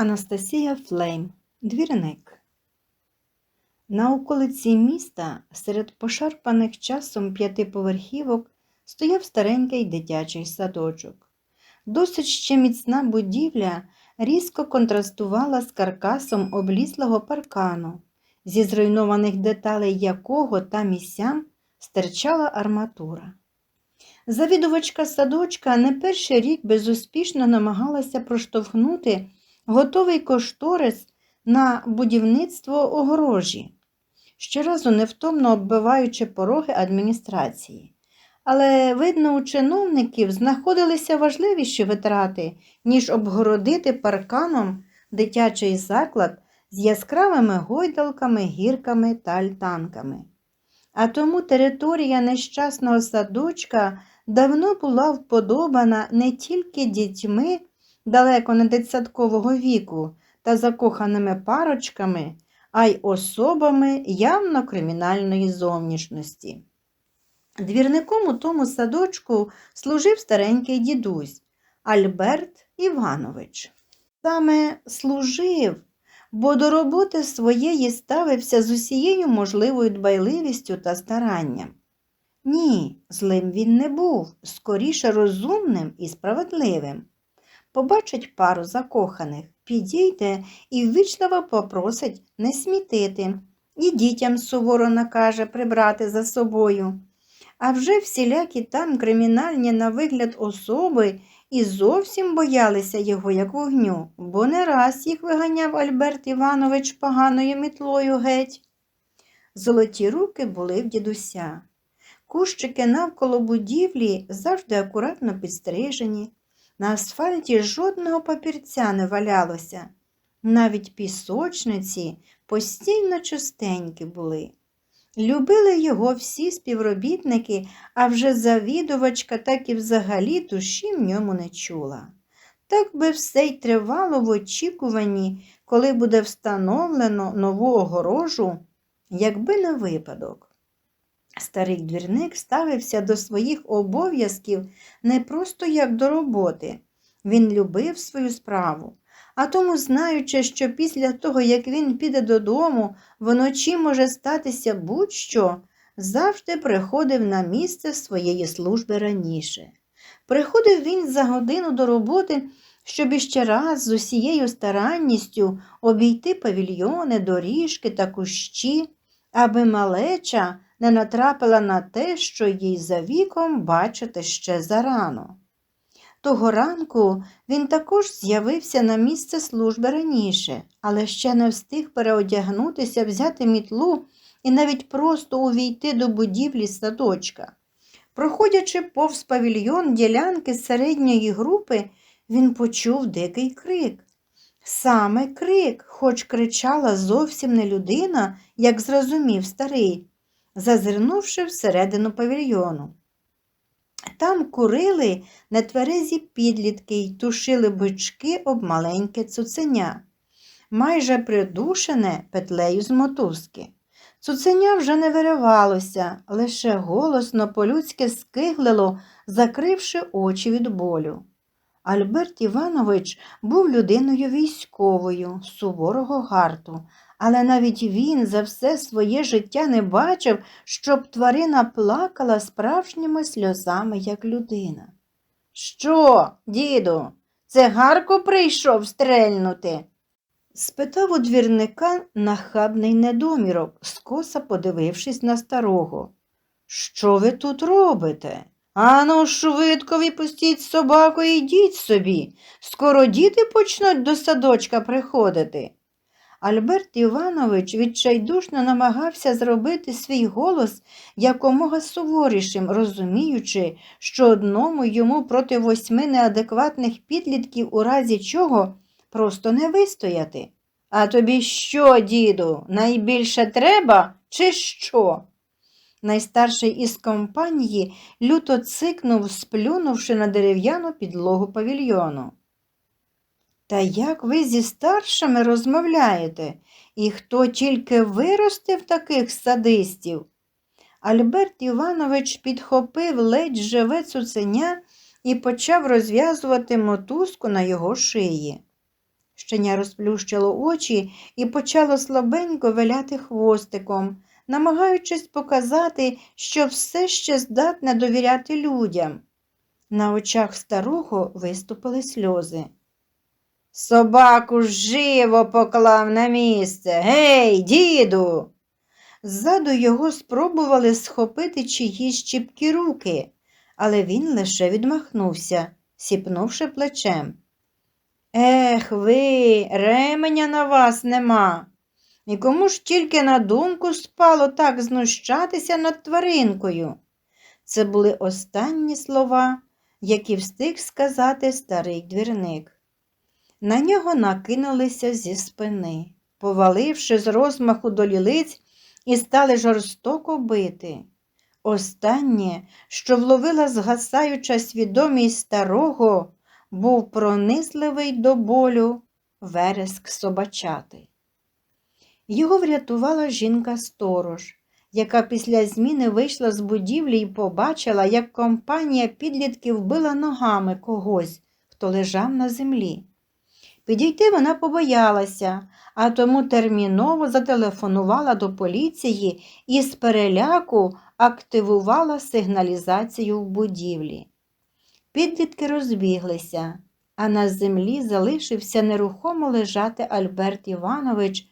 Анастасія Флейм, двірник. На околиці міста, серед пошарпаних часом п'ятиповерхівок, стояв старенький дитячий садочок. Досить ще міцна будівля різко контрастувала з каркасом обліслого паркану, зі зруйнованих деталей якого там і сям стирчала арматура. Завідувачка садочка не перший рік безуспішно намагалася проштовхнути готовий кошторис на будівництво огорожі, щоразу невтомно оббиваючи пороги адміністрації. Але, видно, у чиновників знаходилися важливіші витрати, ніж обгородити парканом дитячий заклад з яскравими гойдалками, гірками та альтанками. А тому територія нещасного садочка давно була вподобана не тільки дітьми, далеко не дитсадкового віку та закоханими парочками, а й особами явно кримінальної зовнішності. Двірником у тому садочку служив старенький дідусь Альберт Іванович. Саме служив, бо до роботи своєї ставився з усією можливою дбайливістю та старанням. Ні, злим він не був, скоріше розумним і справедливим побачить пару закоханих, підійде і ввічливо попросить не смітити, і дітям суворо накаже прибрати за собою. А вже всілякі там кримінальні на вигляд особи і зовсім боялися його, як вогню, бо не раз їх виганяв Альберт Іванович поганою мітлою геть. Золоті руки були в дідуся. Кущики навколо будівлі завжди акуратно підстрижені, на асфальті жодного папірця не валялося. Навіть пісочниці постійно чистенькі були. Любили його всі співробітники, а вже завідувачка так і взагалі душі в ньому не чула. Так би все й тривало в очікуванні, коли буде встановлено нову огорожу, якби не випадок. Старий двірник ставився до своїх обов'язків не просто як до роботи. Він любив свою справу, а тому, знаючи, що після того, як він піде додому, вночі може статися будь-що, завжди приходив на місце своєї служби раніше. Приходив він за годину до роботи, щоб іще раз з усією старанністю обійти павільйони, доріжки та кущі, аби малеча не натрапила на те, що їй за віком бачити ще зарано. Того ранку він також з'явився на місце служби раніше, але ще не встиг переодягнутися, взяти мітлу і навіть просто увійти до будівлі садочка. Проходячи повз павільйон ділянки середньої групи, він почув дикий крик. Саме крик, хоч кричала зовсім не людина, як зрозумів старий, зазирнувши всередину павільйону. Там курили нетверезі підлітки й тушили бички об маленьке цуценя, майже придушене петлею з мотузки. Цуценя вже не виривалося, лише голосно по-людськи скиглило, закривши очі від болю. Альберт Іванович був людиною військовою, суворого гарту, але навіть він за все своє життя не бачив, щоб тварина плакала справжніми сльозами, як людина. Що, діду, цигарку прийшов стрельнути? спитав у двірника нахабний недомірок, скоса подивившись на старого. Що ви тут робите? Ану, швидко випустіть собаку і йдіть собі. Скоро діти почнуть до садочка приходити. Альберт Іванович відчайдушно намагався зробити свій голос якомога суворішим, розуміючи, що одному йому проти восьми неадекватних підлітків у разі чого просто не вистояти. А тобі що, діду, найбільше треба, чи що? Найстарший із компанії люто цикнув, сплюнувши на дерев'яну підлогу павільйону. Та як ви зі старшими розмовляєте, і хто тільки виростив таких садистів? Альберт Іванович підхопив ледь живе цуценя і почав розв'язувати мотузку на його шиї. Щеня розплющило очі і почало слабенько виляти хвостиком, намагаючись показати, що все ще здатне довіряти людям. На очах старого виступили сльози. Собаку живо поклав на місце. Гей, діду. Ззаду його спробували схопити чиїсь чіпкі руки, але він лише відмахнувся, сіпнувши плечем. Ех ви, ременя на вас нема. І кому ж тільки на думку спало так знущатися над тваринкою? Це були останні слова, які встиг сказати старий двірник. На нього накинулися зі спини, поваливши з розмаху до лілиць і стали жорстоко бити. Останнє, що вловила згасаюча свідомість старого, був пронизливий до болю вереск собачати. Його врятувала жінка-сторож, яка після зміни вийшла з будівлі і побачила, як компанія підлітків била ногами когось, хто лежав на землі. Підійти вона побоялася, а тому терміново зателефонувала до поліції і з переляку активувала сигналізацію в будівлі. Підлітки розбіглися, а на землі залишився нерухомо лежати Альберт Іванович,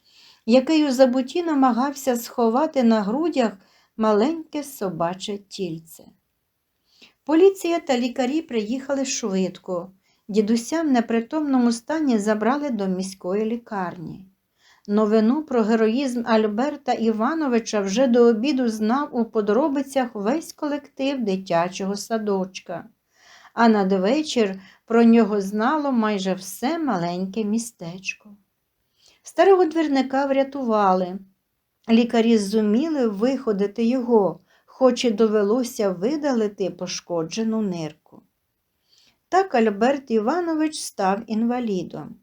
який у забуті намагався сховати на грудях маленьке собаче тільце. Поліція та лікарі приїхали швидко. Дідуся в непритомному стані забрали до міської лікарні. Новину про героїзм Альберта Івановича вже до обіду знав у подробицях весь колектив дитячого садочка, а надвечір про нього знало майже все маленьке містечко. Старого двірника врятували. Лікарі зуміли виходити його, хоч і довелося видалити пошкоджену нирку. Так Альберт Іванович став інвалідом.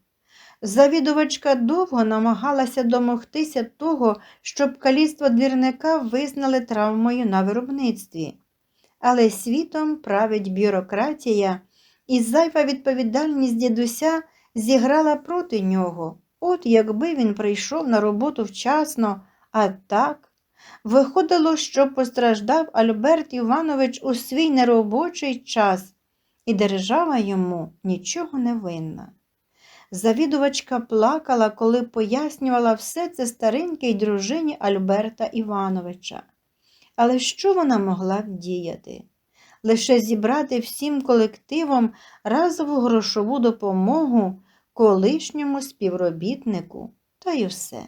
Завідувачка довго намагалася домогтися того, щоб каліцтво двірника визнали травмою на виробництві. Але світом править бюрократія, і зайва відповідальність дідуся зіграла проти нього. От якби він прийшов на роботу вчасно, а так. Виходило, що постраждав Альберт Іванович у свій неробочий час, і держава йому нічого не винна. Завідувачка плакала, коли пояснювала все це старенькій дружині Альберта Івановича. Але що вона могла вдіяти? Лише зібрати всім колективом разову грошову допомогу колишньому співробітнику та й усе.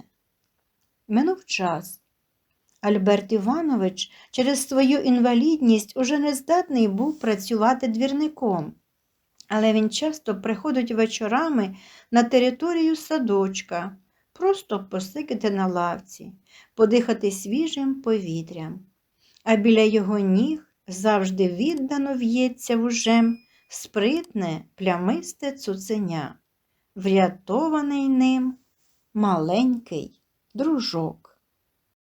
Минув час. Альберт Іванович через свою інвалідність уже не здатний був працювати двірником, але він часто приходить вечорами на територію садочка, просто посикати на лавці, подихати свіжим повітрям. А біля його ніг завжди віддано в'ється вужем спритне, плямисте цуценя, врятований ним маленький дружок.